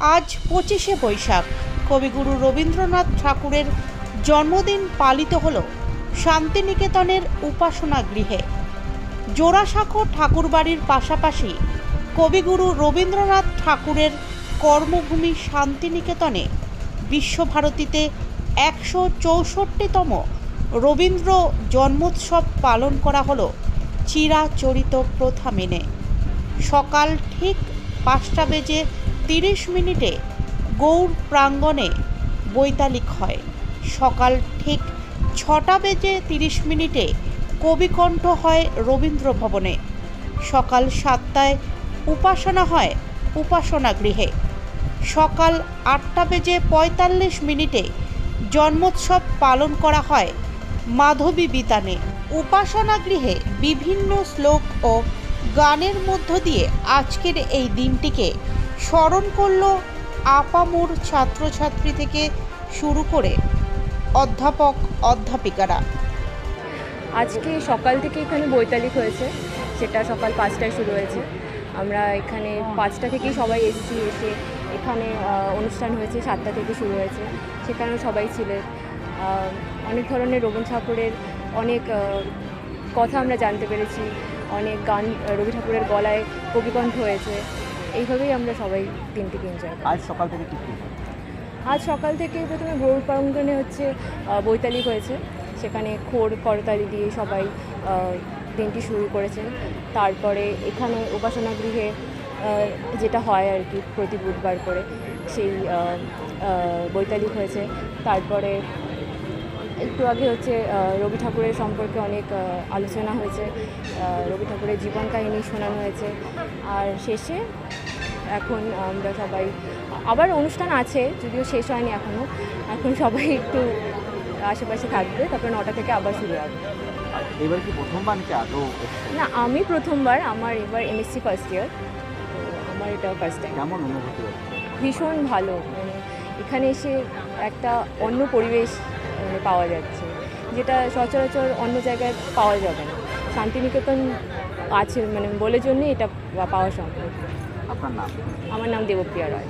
আজ পঁচিশে বৈশাখ। কবিগুরু রবীন্দ্রনাথ ঠাকুরের জন্মদিন পালিত হল শান্তিনিকেতনের উপাসনা গৃহে। জোড়াসাঁকো ঠাকুরবাড়ির পাশাপাশি কবিগুরু রবীন্দ্রনাথ ঠাকুরের কর্মভূমি শান্তিনিকেতনে বিশ্বভারতীতে একশো চৌষট্টিতম রবীন্দ্র জন্মোৎসব পালন করা হলো চিরাচরিত প্রথা মেনে। সকাল ঠিক পাঁচটা বেজে তিরিশ মিনিটে গৌর প্রাঙ্গণে বৈতালিক হয়। সকাল ঠিক ছটা বেজে তিরিশ মিনিটে কবিকণ্ঠ হয় রবীন্দ্র ভবনে। সকাল সাতটায় উপাসনা হয় উপাসনা গৃহে। সকাল আটটা বেজে পঁয়তাল্লিশ মিনিটে জন্মোৎসব পালন করা হয় মাধবী বিতানে। উপাসনা গৃহে বিভিন্ন শ্লোক ও গানের মধ্য দিয়ে আজকের এই দিনটিকে স্মরণ করল আপামোর ছাত্রছাত্রী থেকে শুরু করে অধ্যাপক, অধ্যাপিকারা। আজকে সকাল থেকে এখানে বৈতালিক হয়েছে, সেটা সকাল পাঁচটায় শুরু হয়েছে। আমরা এখানে পাঁচটা থেকেই সবাই এসেছি, এসে এখানে অনুষ্ঠান হয়েছে, সাতটা থেকে শুরু হয়েছে। সেখানেও সবাই ছিলেন। অনেক ধরনের রবীন্দ্র ঠাকুরের অনেক কথা আমরা জানতে পেরেছি। অনেক গান রবি ঠাকুরের গলায় কবিকণ্ঠ হয়েছে। এইভাবেই আমরা সবাই দিনটিকে এনজয় করি। আজ সকাল থেকে কি আজ সকাল থেকে প্রথমে গৌর প্রাঙ্গণে হচ্ছে বৈতালি হয়েছে। সেখানে খোর করতালি দিয়ে সবাই দিনটি শুরু করেছেন। তারপরে এখানে উপাসনা গৃহে যেটা হয় আর কি প্রতি বুধবার করে সেই আহ, হয়েছে। তারপরে একটু আগে হচ্ছে রবি ঠাকুরের সম্পর্কে অনেক আলোচনা হয়েছে। রবি ঠাকুরের জীবন কাহিনী শোনানো হয়েছে। আর শেষে এখন আমরা সবাই আবার অনুষ্ঠান আছে যদিও শেষ হয়নি এখনও এখন সবাই একটু আশেপাশে থাকবে তারপরে নটা থেকে আবার শুরু হবে। এবার কি প্রথমবার নাকি আগেও না আমি প্রথমবার আমার এবার এমএসসি ফার্স্ট ইয়ার তো আমার এটা ফার্স্ট টাইম কেমন অনুভূতি ভীষণ ভালো মানে এখানে এসে একটা অন্য পরিবেশ মানে পাওয়া যাচ্ছে যেটা সচরাচর অন্য জায়গায় পাওয়া যাবে না। শান্তিনিকেতন আছে মানে বলে জন্যই এটা পাওয়া সম্ভব। আপনার নাম? আমার নাম দেবপ্রিয়া রায়।